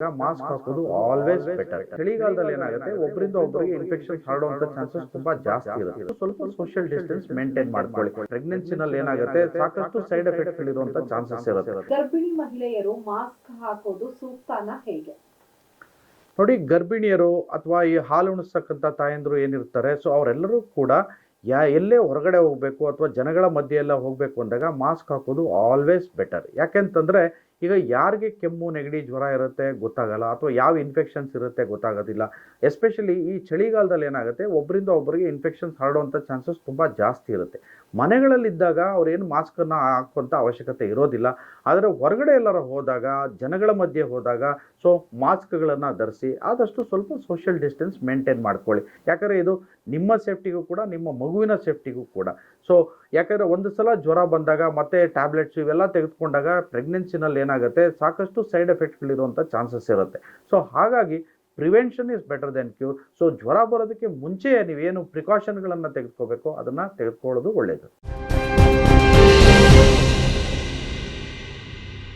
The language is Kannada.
ಮಾಸ್ಕ್ ಹಾಕೋದು ಆಲ್ವೇಸ್ ಬೆಟರ್ ಚಳಿಗಾಲದಲ್ಲಿ ಏನಾಗುತ್ತೆ ಒಬ್ಬರಿಂದ ಒಬ್ಬರಿಗೆ ಇನ್ಫೆಕ್ಷನ್ ಹರಡುವಂತ ಚಾನ್ಸಸ್ ತುಂಬಾ ಜಾಸ್ತಿ ಇರುತ್ತೆ. ಸ್ವಲ್ಪ ಸೋಷಿಯಲ್ ಡಿಸ್ಟೆನ್ಸ್ ಮೇಂಟೈನ್ ಮಾಡ್ಕೊಳ್ಳಿ. ಪ್ರೆಗ್ನೆನ್ಸಿನಲ್ಲಿ ಏನಾಗುತ್ತೆ ಸಾಕಷ್ಟು ಸೈಡ್ ಎಫೆಕ್ಟ್ ಇರುವಂತ ಚಾನ್ಸಸ್ ಇರುತ್ತೆ. ಗರ್ಭಿಣಿ ಮಹಿಳೆಯರು ಮಾಸ್ಕ್ ಹಾಕೋದು ಸೂಕ್ತನಾ ಹೇಗೆ? ನೋಡಿ ಗರ್ಭಿಣಿಯರು ಅಥವಾ ಈ ಹಾಲು ಉಣಿಸ್ತಕ್ಕಂಥ ತಾಯಂದ್ರು ಏನಿರ್ತಾರೆ ಸೊ ಅವರೆಲ್ಲರೂ ಕೂಡ ಯಾ ಎಲ್ಲೇ ಹೊರಗಡೆ ಹೋಗಬೇಕು ಅಥವಾ ಜನಗಳ ಮಧ್ಯೆ ಎಲ್ಲ ಹೋಗಬೇಕು ಅಂದಾಗ ಮಾಸ್ಕ್ ಹಾಕೋದು ಆಲ್ವೇಸ್ ಬೆಟರ್ ಯಾಕೆಂತಂದ್ರೆ ಈಗ ಯಾರಿಗೆ ಕೆಮ್ಮು, ನೆಗಡಿ ಜ್ವರ ಇರುತ್ತೆ ಗೊತ್ತಾಗಲ್ಲ ಅಥವಾ ಯಾವ ಇನ್ಫೆಕ್ಷನ್ಸ್ ಇರುತ್ತೆ ಗೊತ್ತಾಗೋದಿಲ್ಲ. ಎಸ್ಪೆಷಲಿ ಈ ಚಳಿಗಾಲದಲ್ಲಿ ಏನಾಗುತ್ತೆ ಒಬ್ಬರಿಂದ ಒಬ್ಬರಿಗೆ ಇನ್ಫೆಕ್ಷನ್ಸ್ ಹರಡುವಂಥ ಚಾನ್ಸಸ್ ತುಂಬ ಜಾಸ್ತಿ ಇರುತ್ತೆ. ಮನೆಗಳಲ್ಲಿದ್ದಾಗ ಅವ್ರೇನು ಮಾಸ್ಕನ್ನು ಹಾಕುವಂಥ ಅವಶ್ಯಕತೆ ಇರೋದಿಲ್ಲ. ಆದರೆ ಹೊರಗಡೆ ಎಲ್ಲರ ಹೋದಾಗ, ಜನಗಳ ಮಧ್ಯೆ ಹೋದಾಗ ಸೊ ಮಾಸ್ಕ್ಗಳನ್ನು ಧರಿಸಿ ಆದಷ್ಟು ಸ್ವಲ್ಪ ಸೋಷಿಯಲ್ ಡಿಸ್ಟೆನ್ಸ್ ಮೇಂಟೈನ್ ಮಾಡ್ಕೊಳ್ಳಿ. ಯಾಕಂದರೆ ಇದು ನಿಮ್ಮ ಸೇಫ್ಟಿಗೂ ಕೂಡ, ನಿಮ್ಮ ಮಗುವಿನ ಸೇಫ್ಟಿಗೂ ಕೂಡ. ಸೊ ಯಾಕಂದರೆ ಒಂದು ಸಲ ಜ್ವರ ಬಂದಾಗ ಮತ್ತೆ ಟ್ಯಾಬ್ಲೆಟ್ಸ್ ಇವೆಲ್ಲ ತೆಗೆದುಕೊಂಡಾಗ ಪ್ರೆಗ್ನೆನ್ಸಿನಲ್ಲಿ ಏನಾಗುತ್ತೆ? ಸಾಕಷ್ಟು ಸೈಡ್ ಎಫೆಕ್ಟ್ಗಳಿರುವಂಥ ಚಾನ್ಸಸ್ ಇರುತ್ತೆ. ಸೊ, ಹಾಗಾಗಿ prevention is better than cure. So, ಜ್ವರ ಬರೋದಕ್ಕೆ ಮುಂಚೆಯೇ ನೀವೇನು ಪ್ರಿಕಾಷನ್ಗಳನ್ನು ತೆಗೆದುಕೋಬೇಕು ಅದನ್ನು ತೆಗೆದುಕೊಳ್ಳೋದು ಒಳ್ಳೆಯದು